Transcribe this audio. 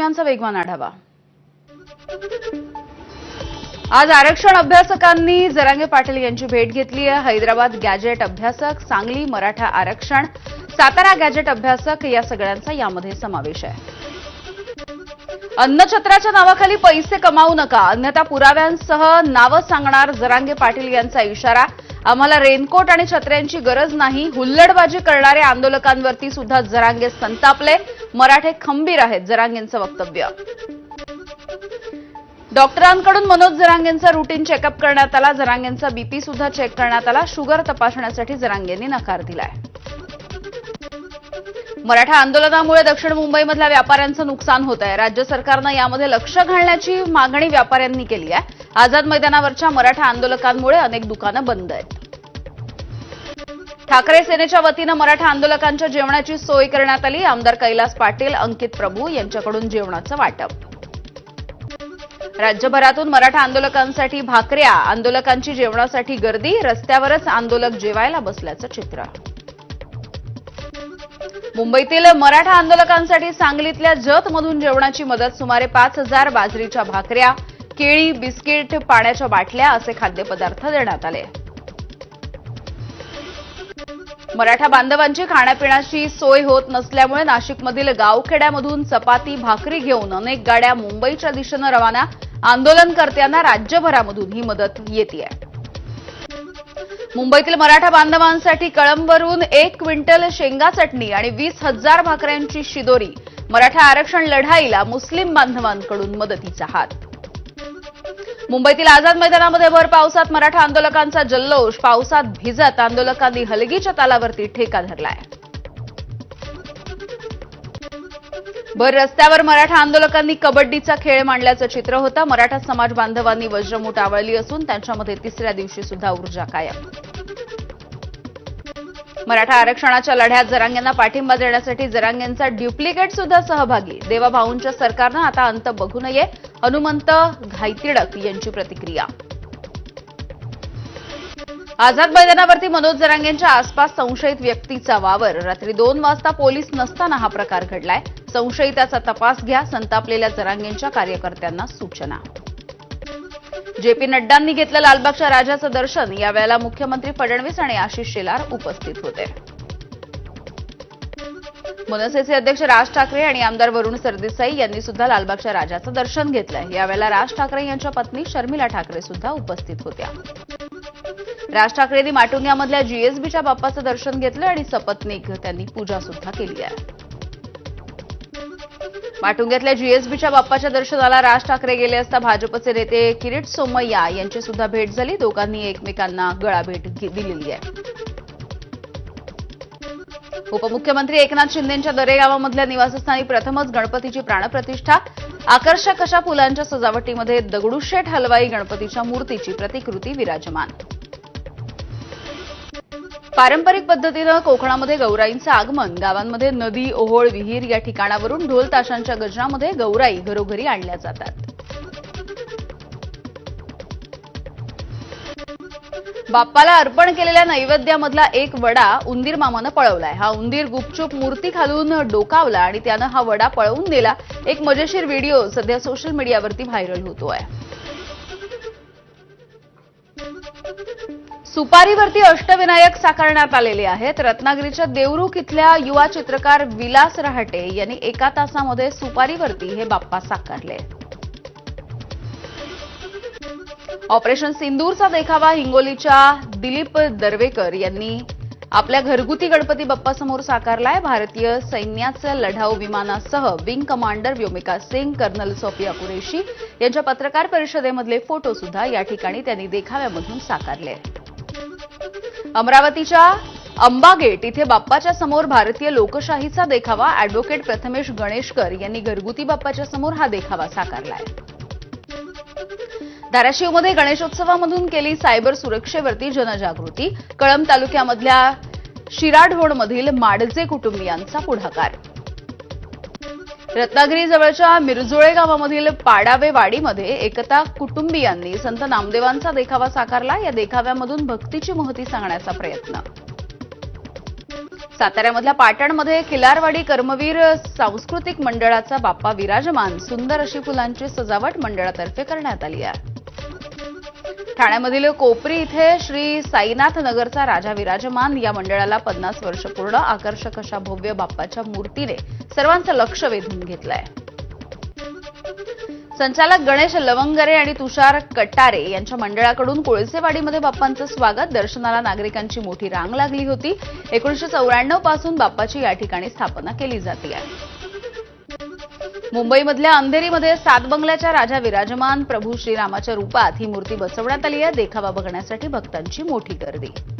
बातम्यांचा वेगवान आढावा. आज आरक्षण अभ्यासकांनी जरांगे पाटील यांची भेट घेतली आहे. हैदराबाद गॅजेट अभ्यासक सांगली मराठा आरक्षण सातारा गॅजेट अभ्यासक या सगळ्यांचा यामध्ये समावेश आहे. अन्नछत्राच्या नावाखाली पैसे कमावू नका. अन्यथा पुराव्यांसह नावं सांगणार जरांगे पाटील यांचा इशारा. आम्हाला रेनकोट आणि छत्र्यांची गरज नाही. हुल्लडबाजी करणाऱ्या आंदोलकांवरती सुद्धा जरांगे संतापले. मराठे खंबीर आहेत जरांगेंचं वक्तव्य. डॉक्टरांकडून मनोज जरांगेंचा रुटीन चेकअप करण्यात आला. जरांगेंचा बीपी सुद्धा चेक करण्यात आला. शुगर तपासण्यासाठी जरांगेंनी नकार दिलाय. मराठा आंदोलनामुळे दक्षिण मुंबईमधल्या व्यापाऱ्यांचं नुकसान होत आहे. राज्य सरकारनं यामध्ये लक्ष घालण्याची मागणी व्यापाऱ्यांनी केली आहे. आझाद मैदानावरच्या मराठा आंदोलकांमुळे अनेक दुकानं बंद आहेत. ठाकरे सेनेच्या वतीनं मराठा आंदोलकांच्या जेवणाची सोय करण्यात आली. आमदार कैलास पाटील अंकित प्रभू यांच्याकडून जेवणाचं वाटप. राज्यभरातून मराठा आंदोलकांसाठी भाकऱ्या आंदोलकांची जेवणासाठी गर्दी रस्त्यावरच आंदोलक जेवायला बसल्याचं चित्र. मुंबईतील मराठा आंदोलकांसाठी सांगलीतल्या जतमधून जेवणाची मदत सुमारे पाच हजार बाजरीच्या भाकऱ्या केळी बिस्किट पाण्याच्या बाटल्या असे खाद्यपदार्थ देण्यात आले. मराठा बांधवांची खाण्यापिण्याची सोय होत नसल्यामुळे नाशिकमधील गावखेड्यामधून चपाती भाकरी घेऊन अनेक गाड्या मुंबईच्या दिशेनं रवाना. आंदोलनकर्त्यांना राज्यभरामधून ही मदत येते मुंबईतील मराठा बांधवांसाठी कळंबरून एक क्विंटल शेंगा चटणी आणि वीस हजार भाकऱ्यांची शिदोरी. मराठा आरक्षण लढाईला मुस्लिम बांधवांकडून मदतीचा हात. मुंबईतील आझाद मैदानामध्ये भर पावसात मराठा आंदोलकांचा जल्लोष. पावसात भिजत आंदोलकांनी हलगीच्या तालावरती ठेका धरलाय. भर रस्त्यावर मराठा आंदोलकांनी कबड्डीचा खेळ मांडल्याचं चित्र होतं. मराठा समाज बांधवांनी वज्रमूठ आवळली असून त्यांच्यामध्ये तिसऱ्या दिवशी सुद्धा ऊर्जा कायम. मराठा आरक्षणाच्या लढ्यात जरांग्यांना पाठिंबा देण्यासाठी जरांग्यांचा ड्युप्लिकेट सुद्धा सहभागी. देवाभाऊंच्या सरकारनं आता अंत बघू नये. हनुमंत घाईतिडक यांची प्रतिक्रिया. आझाद मैदानावरती मनोज जरांगेंच्या आसपास संशयित व्यक्तीचा वावर. रात्री दोन वाजता पोलीस नसताना हा प्रकार घडलाय. संशयिताचा तपास घ्या संतापलेल्या जरांगेंच्या कार्यकर्त्यांना सूचना. जेपी नड्डांनी घेतलं लालबागच्या राजाचं दर्शन. यावेळेला मुख्यमंत्री फडणवीस आणि आशिष शेलार उपस्थित होते. मनसेचे अध्यक्ष राज ठाकरे आणि आमदार वरुण सरदेसाई यांनी सुद्धा लालबागच्या राजाचं दर्शन घेतलं यावेळेला राज ठाकरे यांच्या पत्नी शर्मिला ठाकरे सुद्धा उपस्थित होत्या. राज ठाकरेंनी माटुंग्यामधल्या जीएसबीच्या बाप्पाचं दर्शन घेतलं आणि सपत्नीक त्यांनी पूजा सुद्धा केली आहे. माटुंग्यातल्या जीएसबीच्या बाप्पाच्या दर्शनाला राज ठाकरे गेले असता भाजपचे नेते किरीट सोमय्या यांची सुद्धा भेट झाली. दोघांनी एकमेकांना गळाभेट दिलेली आहे. उपमुख्यमंत्री एकनाथ शिंदेच्या दरेगावामधल्या निवासस्थानी प्रथमच गणपतीची प्राणप्रतिष्ठा. आकर्षक अशा फुलांच्या सजावटीमध्ये दगडूशेठ हलवाई गणपतीच्या मूर्तीची प्रतिकृती विराजमान. पारंपरिक पद्धतीनं कोकणामध्ये गौराईंचं आगमन गावांमध्ये नदी ओहोळ विहीर या ठिकाणावरून ढोल ताशांच्या गजरामध्ये गौराई घरोघरी आणल्या जातात. बाप्पाला अर्पण केलेल्या नैवेद्यामधला एक वडा उंदीर मामानं पळवलाय. हा उंदीर गुपचूप मूर्ती खालून डोकावला आणि त्यानं हा वडा पळवून दिला एक मजेशीर व्हिडिओ सध्या सोशल मीडियावरती व्हायरल होतोय. सुपारीवरती अष्टविनायक साकारण्यात आलेले आहेत. रत्नागिरीच्या देवरुख इथल्या युवा चित्रकार विलास रहाटे यांनी एका तासामध्ये सुपारीवरती हे बाप्पा साकारले ऑपरेशन सिंदूरचा देखावा हिंगोलीच्या दिलीप दर्वेकर यांनी आपल्या घरगुती गणपती बाप्पासमोर साकारलाय. भारतीय सैन्याचं लढाऊ विमानासह wing commander Vyomika Singh colonel Sofiya Qureshi यांच्या पत्रकार परिषदेमधले फोटो सुद्धा या ठिकाणी त्यांनी देखाव्यामधून साकारले. अमरावतीच्या अंबागेट इथे बाप्पाच्या समोर भारतीय लोकशाहीचा देखावा. अॅडव्होकेट प्रथमेश गणेशकर यांनी घरगुती बाप्पाच्या समोर हा देखावा साकारलाय. धाराशिवमध्ये गणेशोत्सवामधून केली सायबर सुरक्षेवरती जनजागृती. कळंब तालुक्यामधल्या शिराढोणमधील माडजे कुटुंबियांचा पुढाकार. रत्नागिरी जवळच्या मिरजोळे गावामधील पाडावे वाडीमध्ये एकता कुटुंबियांनी संत नामदेवांचा देखावा साकारला. या देखाव्यामधून भक्तीची महती सांगण्याचा प्रयत्न. साताऱ्यामधल्या पाटणमध्ये किलारवाडी कर्मवीर सांस्कृतिक मंडळाचा बाप्पा विराजमान. सुंदर अशी फुलांची सजावट मंडळातर्फे करण्यात आली आहे. ठाण्यामधील कोपरी इथे श्री साईनाथ नगरचा राजा विराजमान. या मंडळाला पन्नास वर्ष पूर्ण. आकर्षक अशा भव्य बाप्पाच्या मूर्तीने सर्वांचं लक्ष वेधून घेतलंय. संचालक गणेश लवंगरे आणि तुषार कट्टारे यांच्या मंडळाकडून कोळसेवाडीमध्ये बाप्पांचं स्वागत. दर्शनाला नागरिकांची मोठी रांग लागली होती. एकोणीशे चौऱ्याण्णवपासून बाप्पाची या ठिकाणी स्थापना केली जाते. मुंबईमधल्या अंधेरीमध्ये सात बंगल्याच्या राजा विराजमान प्रभू श्रीरामाच्या रूपात ही मूर्ती बसवण्यात आली आहे. देखावा बघण्यासाठी भक्तांची मोठी गर्दी.